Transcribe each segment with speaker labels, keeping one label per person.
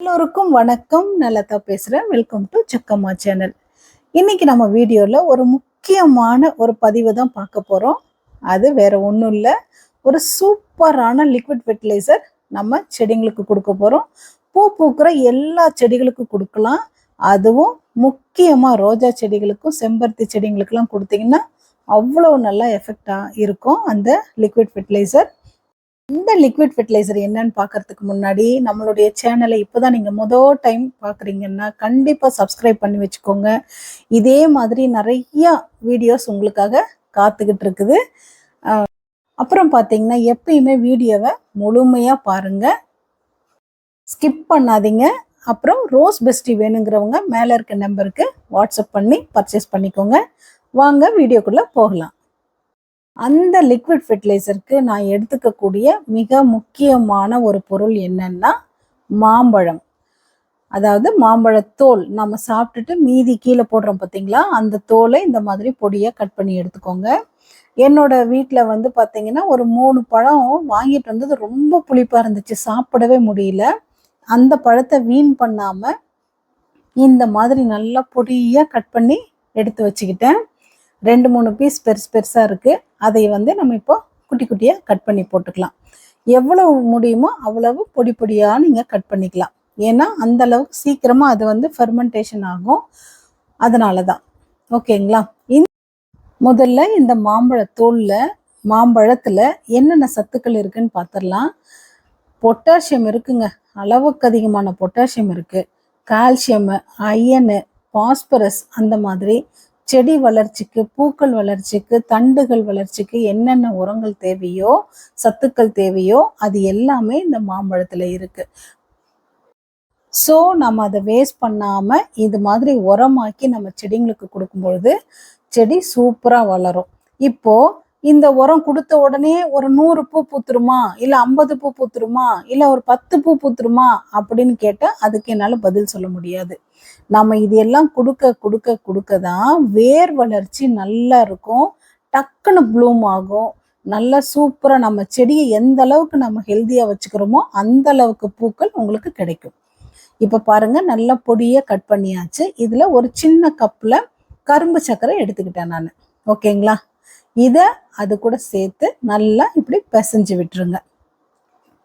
Speaker 1: எல்லோருக்கும் வணக்கம். நல்லதா பேசுகிறேன் வெல்கம் டு சக்கம்மா சேனல் இன்னைக்கு நம்ம வீடியோவில் ஒரு முக்கியமான ஒரு பதிவு தான் பார்க்க போகிறோம் அது வேற ஒன்றும் இல்லை. ஒரு சூப்பரான லிக்விட் ஃபெர்டிலைசர் நம்ம செடிங்களுக்கு கொடுக்க போகிறோம் பூ பூக்கிற எல்லா செடிகளுக்கும் கொடுக்கலாம். அதுவும் முக்கியமாக ரோஜா செடிகளுக்கும் செம்பருத்தி செடிங்களுக்கெல்லாம் கொடுத்தீங்கன்னா அவ்வளோ நல்லா எஃபெக்டாக இருக்கும் அந்த லிக்விட் ஃபெர்டிலைசர் இந்த லிக்விட் ஃபெர்டிலைசர் என்னன்னு பார்க்கறதுக்கு முன்னாடி நம்மளுடைய சேனலை இப்போதான் நீங்கள் மொதல் டைம் பார்க்குறீங்கன்னா கண்டிப்பாக சப்ஸ்கிரைப் பண்ணி வச்சுக்கோங்க. இதே மாதிரி நிறைய வீடியோஸ் உங்களுக்காக காத்துக்கிட்டு இருக்குது. அப்புறம் பார்த்தீங்கன்னா எப்பயுமே வீடியோவை முழுமையாக பாருங்கள் ஸ்கிப் பண்ணாதீங்க. அப்புறம் ரோஸ் பெஸ்டி வேணுங்கிறவங்க மேலே இருக்க நம்பருக்கு வாட்ஸ்அப் பண்ணி பர்ச்சேஸ் பண்ணிக்கோங்க. வாங்க வீடியோக்குள்ளே போகலாம். அந்த லிக்விட் ஃபெர்டிலைசருக்கு நான் எடுத்துக்கக்கூடிய மிக முக்கியமான ஒரு பொருள் என்னன்னா மாம்பழம். அதாவது மாம்பழத்தோல் நம்ம சாப்பிட்டுட்டு மீதி கீழே போடுறோம் பார்த்தீங்களா அந்த தோலை இந்த மாதிரி பொடியாக கட் பண்ணி எடுத்துக்கோங்க. என்னோட வீட்டில் வந்து பார்த்தீங்கன்னா ஒரு மூணு பழம் வாங்கிட்டு வந்தது ரொம்ப புளிப்பாக இருந்துச்சு சாப்பிடவே முடியல. அந்த பழத்தை வீண் பண்ணாமல் இந்த மாதிரி நல்லா பொடியாக கட் பண்ணி எடுத்து வச்சுக்கிட்டேன். ரெண்டு மூணு பீஸ் பெருசு பெருசாக இருக்குது அதை வந்து நம்ம இப்போ குட்டி குட்டியாக கட் பண்ணி போட்டுக்கலாம். எவ்வளவு முடியுமோ அவ்வளவு பொடி பொடியாக நீங்கள் கட் பண்ணிக்கலாம். ஏன்னா அந்த அளவுக்கு சீக்கிரமாக அது வந்து ஃபெர்மெண்டேஷன் ஆகும். அதனால தான் ஓகேங்களா? இந்த முதல்ல இந்த மாம்பழத்தோலில் மாம்பழத்தில் என்னென்ன சத்துக்கள் இருக்குன்னு பார்த்துடலாம் பொட்டாசியம் இருக்குங்க. அளவுக்கு அதிகமான பொட்டாசியம் இருக்குது கால்சியமு அயனு பாஸ்பரஸ் அந்த மாதிரி செடி வளர்ச்சிக்கு பூக்கள் வளர்ச்சிக்கு தண்டுகள் வளர்ச்சிக்கு என்னென்ன உரங்கள் தேவையோ சத்துக்கள் தேவையோ அது எல்லாமே இந்த மாம்பழத்தில் இருக்குது ஸோ நம்ம அதை வேஸ்ட் பண்ணாமல் இது மாதிரி உரமாக்கி நம்ம செடிங்களுக்கு கொடுக்கும்பொழுது செடி சூப்பராக வளரும். இப்போது இந்த உரம் கொடுத்த உடனே ஒரு நூறு பூ பூத்துருமா? இல்ல ஐம்பது பூ பூத்துருமா? இல்ல ஒரு பத்து பூ பூத்துருமா? அப்படின்னு கேட்டால் அதுக்கு என்னால பதில் சொல்ல முடியாது. நம்ம இது எல்லாம் கொடுக்க கொடுக்க கொடுக்க தான் வேர் வளர்ச்சி நல்லா இருக்கும். டக்குன்னு ப்ளூம் ஆகும். நல்லா சூப்பரா நம்ம செடியை எந்த அளவுக்கு நம்ம ஹெல்த்தியாக வச்சுக்கிறோமோ அந்த அளவுக்கு பூக்கள் உங்களுக்கு கிடைக்கும். இப்ப பாருங்க நல்லா பொடியை கட் பண்ணியாச்சு. இதுல ஒரு சின்ன கப்ல கரும்பு சர்க்கரை எடுத்துக்கிட்டேன் நான். ஓகேங்களா? இதை அது கூட சேர்த்து நல்லா இப்படி பிசைஞ்சு விட்டுருங்க.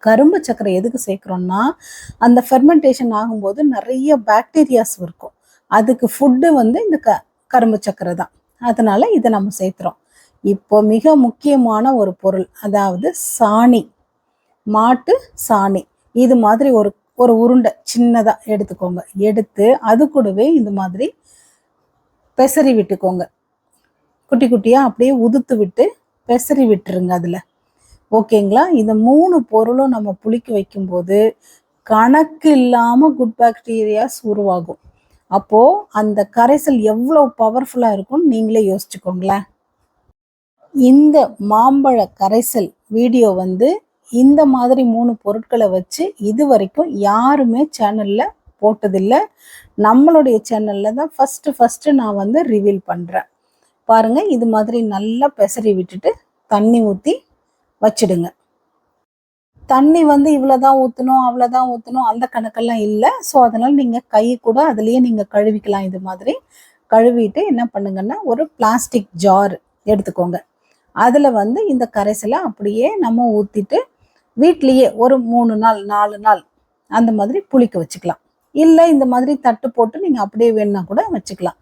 Speaker 1: கரும்பு சர்க்கரை எதுக்கு சேர்க்குறோம்னா அந்த ஃபெர்மெண்டேஷன் ஆகும்போது நிறைய பாக்டீரியாஸ் இருக்கும். அதுக்கு ஃபுட்டு வந்து இந்த க கரும்பு சர்க்கரை தான். அதனால இதை நம்ம சேர்த்துறோம் இப்போ மிக முக்கியமான ஒரு பொருள் அதாவது சாணி. மாட்டு சாணி. இது மாதிரி ஒரு ஒரு உருண்டை சின்னதாக எடுத்துக்கோங்க. எடுத்து அது கூடவே இந்த மாதிரி பெசரி விட்டுக்கோங்க. குட்டி குட்டியாக அப்படியே உதுத்து விட்டு பெசரி விட்டுருங்க அதில். ஓகேங்களா? இந்த மூணு பொருளும் நம்ம புளிக்க வைக்கும்போது கணக்கு இல்லாமல் குட் பாக்டீரியாஸ் உருவாகும். அப்போது அந்த கரைசல் எவ்வளோ பவர்ஃபுல்லாக இருக்கும்னு நீங்களே யோசிச்சுக்கோங்களேன். இந்த மாம்பழ கரைசல் வீடியோ வந்து இந்த மாதிரி மூணு பொருட்களை வச்சு இது வரைக்கும் யாருமே சேனலில் போட்டதில்லை. நம்மளுடைய சேனலில் தான் ஃபஸ்ட்டு ஃபஸ்ட்டு நான் வந்து ரிவீல் பண்ணுறேன் பாருங்கள் இது மாதிரி நல்லா பெசரி விட்டுட்டு தண்ணி ஊற்றி வச்சிடுங்க. தண்ணி வந்து இவ்வளோதான் ஊற்றணும் அவ்வளோதான் ஊற்றணும் அந்த கணக்கெல்லாம் இல்லை. ஸோ அதனால் நீங்கள் கை கூட அதுலேயே நீங்கள் கழுவிக்கலாம். இது மாதிரி கழுவிட்டு என்ன பண்ணுங்கன்னா ஒரு பிளாஸ்டிக் ஜார் எடுத்துக்கோங்க. அதில் வந்து இந்த கரைசலை அப்படியே நம்ம ஊற்றிட்டு வீட்லேயே ஒரு மூணு நாள் நாலு நாள் அந்த மாதிரி புளிக்க வச்சுக்கலாம். இல்லை இந்த மாதிரி தட்டு போட்டு நீங்கள் அப்படியே வேணுன்னா கூட வச்சுக்கலாம்.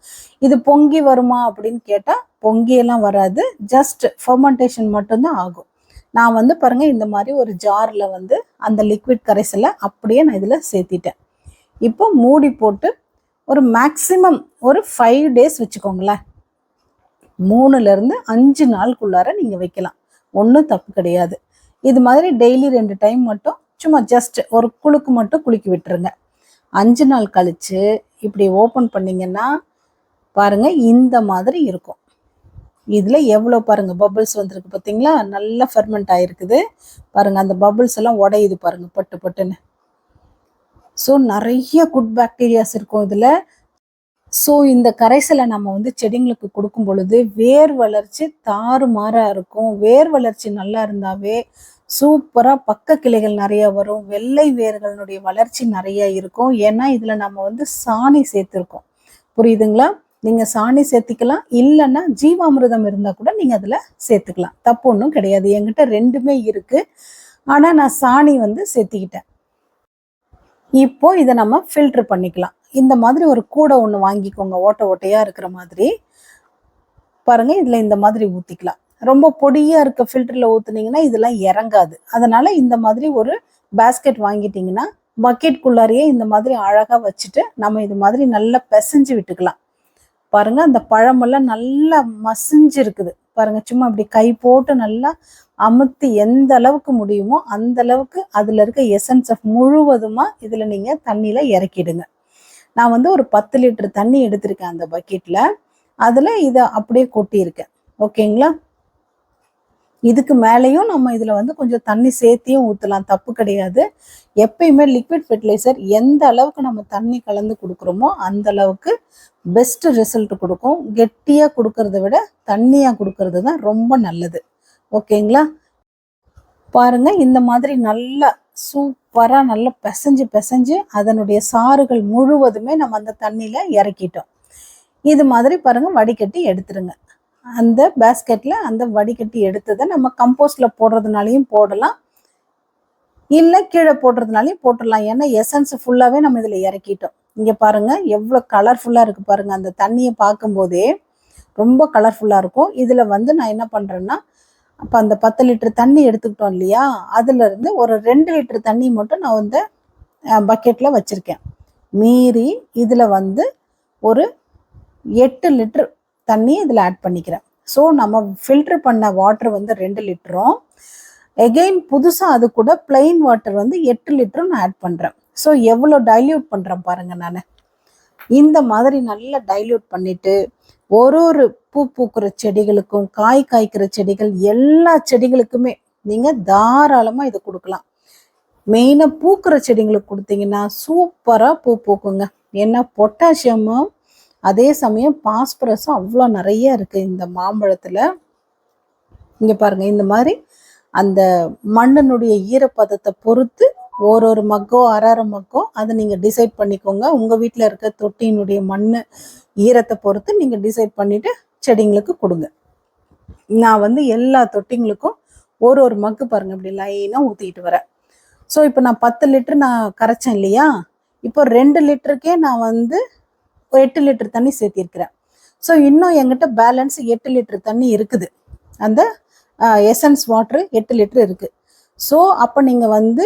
Speaker 1: இது பொங்கி வருமா அப்படின்னு கேட்டால் பொங்கியெல்லாம் வராது. ஜஸ்ட் ஃபர்மெண்டேஷன் மட்டும்தான் ஆகும். நான் வந்து பாருங்க இந்த மாதிரி ஒரு ஜாரில் வந்து அந்த லிக்விட் கரைசலை அப்படியே நான் இதில் சேர்த்திட்டேன். இப்போ மூடி போட்டு ஒரு மேக்ஸிமம் ஒரு ஃபைவ் டேஸ் வச்சுக்கோங்களேன். மூணுலேருந்து அஞ்சு நாளுக்குள்ளார நீங்கள் வைக்கலாம். ஒன்றும் தப்பு கிடையாது. இது மாதிரி டெய்லி ரெண்டு டைம் மட்டும் சும்மா ஜஸ்ட் ஒரு குழுக்கு மட்டும் குளிக்க விட்டுருங்க. அஞ்சு நாள் கழிச்சு இப்படி ஓப்பன் பண்ணீங்கன்னா பாருங்க இந்த மாதிரி இருக்கும். இதில் எவ்வளோ பாருங்கள் பபுள்ஸ் வந்திருக்கு பார்த்தீங்களா நல்லா ஃபெர்மெண்ட் ஆகிருக்குது பாருங்க அந்த பபுள்ஸ் எல்லாம் உடையுது பாருங்கள் பட்டு பட்டுன்னு. ஸோ நிறைய குட் பாக்டீரியாஸ் இருக்கும் இதில். ஸோ இந்த கரைசலை நம்ம வந்து செடிங்களுக்கு கொடுக்கும் பொழுது வேர் வளர்ச்சி தாறுமாறாக இருக்கும். வேர் வளர்ச்சி நல்லா இருந்தாவே சூப்பராக பக்க கிளைகள் நிறைய வரும். வெள்ளை வேர்களுடைய வளர்ச்சி நிறைய இருக்கும். ஏன்னா இதில் நம்ம வந்து சாணி சேர்த்துருக்கோம். புரியுதுங்களா? நீங்கள் சாணி சேர்த்திக்கலாம். இல்லைன்னா ஜீவாமிர்தம் இருந்தால் கூட நீங்கள் அதில் சேர்த்துக்கலாம். தப்பு ஒன்றும் கிடையாது. என்கிட்ட ரெண்டுமே இருக்குது ஆனால் நான் சாணி வந்து சேர்த்திக்கிட்டேன். இப்போ இதை நம்ம ஃபில்ட்ரு பண்ணிக்கலாம். இந்த மாதிரி ஒரு கூடை ஒன்று வாங்கிக்கோங்க. ஓட்டை ஓட்டையாக இருக்கிற மாதிரி. பாருங்க இதில் இந்த மாதிரி ஊற்றிக்கலாம் ரொம்ப பொடியாக இருக்க ஃபில்டரில் ஊற்றுனீங்கன்னா இதெல்லாம் இறங்காது. அதனால இந்த மாதிரி ஒரு பேஸ்கெட் வாங்கிட்டீங்கன்னா பக்கெட்குள்ளாரியே இந்த மாதிரி அழகாக வச்சுட்டு நம்ம இது மாதிரி நல்லா பிசைஞ்சு விட்டுக்கலாம். பாருங்க அந்த பழமெல்லாம் நல்லா மசிஞ்சு இருக்குது பாருங்க சும்மா அப்படி கை போட்டு நல்லா அமுத்தி எந்த அளவுக்கு முடியுமோ அந்த அளவுக்கு அதில் இருக்க எசன்ஸ் ஆஃப் முழுவதுமா இதில் நீங்கள் தண்ணியில் இறக்கிடுங்க. நான் வந்து ஒரு பத்து லிட்டர் தண்ணி எடுத்திருக்கேன் அந்த பக்கெட்டில் அதில் இதை அப்படியே கொட்டியிருக்கேன். ஓகேங்களா இதுக்கு மேலேயும் நம்ம இதில் வந்து கொஞ்சம் தண்ணி சேர்த்தியும் ஊற்றலாம் தப்பு கிடையாது. எப்பயுமே லிக்விட் ஃபெர்டிலைசர் எந்த அளவுக்கு நம்ம தண்ணி கலந்து கொடுக்குறோமோ அந்த அளவுக்கு பெஸ்ட் ரிசல்ட் கொடுக்கும். கெட்டியாக கொடுக்கறத விட தண்ணியாக கொடுக்கறது தான் ரொம்ப நல்லது. ஓகேங்களா? பாருங்கள் இந்த மாதிரி நல்லா சூப்பராக நல்லா பிசைஞ்சு பிசைஞ்சு அதனுடைய சாறுகள் முழுவதுமே நம்ம அந்த தண்ணியில் இறக்கிட்டோம். இது மாதிரி பாருங்கள் வடிகட்டி எடுத்துருங்க. அந்த பேஸ்கெட்டில் அந்த வடிகட்டி எடுத்ததை நம்ம கம்போஸ்டில் போடுறதுனாலையும் போடலாம். இல்லை கீழே போடுறதுனாலையும் போட்டுடலாம். ஏன்னா எசன்ஸ் ஃபுல்லாகவே நம்ம இதில் இறக்கிட்டோம். இங்கே பாருங்கள் எவ்வளோ கலர்ஃபுல்லாக இருக்குது பாருங்கள் அந்த தண்ணியை பார்க்கும்போதே ரொம்ப கலர்ஃபுல்லாக இருக்கும். இதில் வந்து நான் என்ன பண்ணுறேன்னா அப்போ அந்த பத்து லிட்டர் தண்ணி எடுத்துக்கிட்டோம் இல்லையா? அதுலேருந்து ஒரு ரெண்டு லிட்டர் தண்ணி மட்டும் நான் வந்து பக்கெட்டில் வச்சுருக்கேன். மீறி இதில் வந்து ஒரு எட்டு லிட்டர் தண்ணி இதில் ஆட் பண்ணிக்கிறேன். ஸோ நம்ம ஃபில்டர் பண்ண வாட்டர் வந்து ரெண்டு லிட்டரும். எகெயின் புதுசாக அது கூட பிளெயின் வாட்டர் வந்து எட்டு லிட்டரும் நான் ஆட் பண்ணுறேன் ஸோ எவ்வளோ டைல்யூட் பண்ணுறேன் பாருங்க நான். இந்த மாதிரி நல்லா டைல்யூட் பண்ணிட்டு ஒரு ஒரு பூ பூக்கிற செடிகளுக்கும் காய் காய்க்கிற செடிகள் எல்லா செடிகளுக்குமே நீங்கள் தாராளமாக இதை கொடுக்கலாம். மெயினாக பூக்கிற செடிங்களுக்கு கொடுத்தீங்கன்னா சூப்பராக பூ பூக்குங்க. ஏன்னா பொட்டாசியமும் அதே சமயம் பாஸ்பரஸும் அவ்வளோ நிறைய இருக்குது இந்த மாம்பழத்தில். இங்கே பாருங்கள் இந்த மாதிரி அந்த மண்ணினுடைய ஈரப்பதத்தை பொறுத்து ஒரு ஒரு மக்கோ அரை அரை மக்கோ அதை நீங்கள் டிசைட் பண்ணிக்கோங்க. உங்கள் வீட்டில் இருக்க தொட்டியினுடைய மண் ஈரத்தை பொறுத்து நீங்கள் டிசைட் பண்ணிவிட்டு செடிங்களுக்கு கொடுங்க. நான் வந்து எல்லா தொட்டிங்களுக்கும் ஒரு ஒரு மக்கு பாருங்க இப்படி லைனாக ஊற்றிக்கிட்டு வரேன். ஸோ இப்போ நான் பத்து லிட்டர் நான் கரைச்சேன் இல்லையா? இப்போ ரெண்டு லிட்டருக்கே நான் வந்து ஒரு எட்டு லிட்டர் தண்ணி சேர்த்திருக்கிறேன். ஸோ இன்னும் எங்கிட்ட பேலன்ஸ் எட்டு லிட்டர் தண்ணி இருக்குது. அந்த எசன்ஸ் வாட்ரு எட்டு லிட்டர் இருக்குது ஸோ அப்போ நீங்கள் வந்து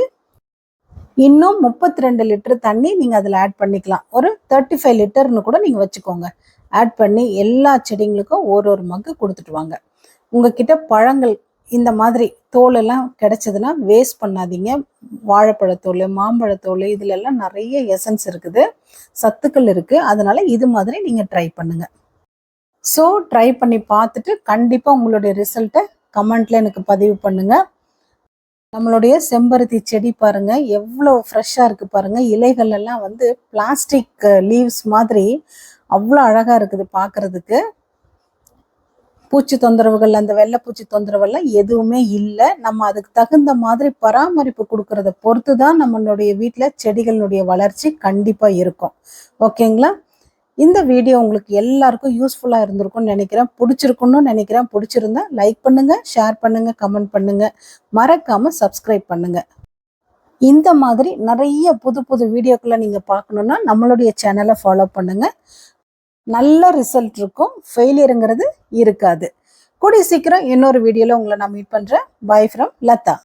Speaker 1: இன்னும் முப்பத்தி ரெண்டு லிட்டர் தண்ணி நீங்கள் அதில் ஆட் பண்ணிக்கலாம். ஒரு தேர்ட்டி ஃபைவ் லிட்டர்னு கூட நீங்கள் வச்சுக்கோங்க. ஆட் பண்ணி எல்லா செடிங்களுக்கும் ஒரு ஒரு மக்கு கொடுத்துட்டு வாங்க. உங்ககிட்ட பழங்கள் இந்த மாதிரி தோல் எல்லாம் கிடைச்சதுன்னா வேஸ்ட் பண்ணாதீங்க. வாழைப்பழத்தோல் மாம்பழத்தோல் இதுல எல்லாம் நிறைய எசன்ஸ் இருக்குது. சத்துக்கள் இருக்கு. அதனால இது மாதிரி நீங்க ட்ரை பண்ணுங்க. ஸோ ட்ரை பண்ணி பார்த்துட்டு கண்டிப்பாக உங்களுடைய ரிசல்ட்டை கமெண்ட்ல எனக்கு பதிவு பண்ணுங்க. நம்மளுடைய செம்பருத்தி செடி பாருங்க. எவ்வளோ ஃப்ரெஷ்ஷாக இருக்கு பாருங்க. இலைகள் எல்லாம் வந்து பிளாஸ்டிக் லீவ்ஸ் uh, மாதிரி அவ்வளோ அழகா இருக்குது பார்க்கறதுக்கு. பூச்சி தொந்தரவுகள் அந்த வெள்ளைப்பூச்சி தொந்தரவெல்லாம் எதுவுமே இல்லை. நம்ம அதுக்கு தகுந்த மாதிரி பராமரிப்பு கொடுக்கறத பொறுத்து தான் நம்மளுடைய வீட்டில் செடிகளுடைய வளர்ச்சி கண்டிப்பாக இருக்கும். ஓகேங்களா? இந்த வீடியோ உங்களுக்கு எல்லாருக்கும் யூஸ்ஃபுல்லாக இருந்திருக்கும்னு நினைக்கிறேன். பிடிச்சிருக்குன்னு நினைக்கிறேன். பிடிச்சிருந்தா லைக் பண்ணுங்கள் ஷேர் பண்ணுங்கள் கமெண்ட் பண்ணுங்கள் மறக்காமல் சப்ஸ்கிரைப் பண்ணுங்கள் இந்த மாதிரி நிறைய புது புது வீடியோக்களை நீங்கள் பார்க்கணுன்னா நம்மளுடைய சேனலை ஃபாலோ பண்ணுங்கள் நல்ல ரிசல்ட் இருக்கும். ஃபெயிலியருங்கிறது இருக்காது. கூடிய சீக்கிரம் இன்னொரு வீடியோவில் உங்களை நான் மீட் பண்ணுறேன் பை ஃப்ரம் லதா.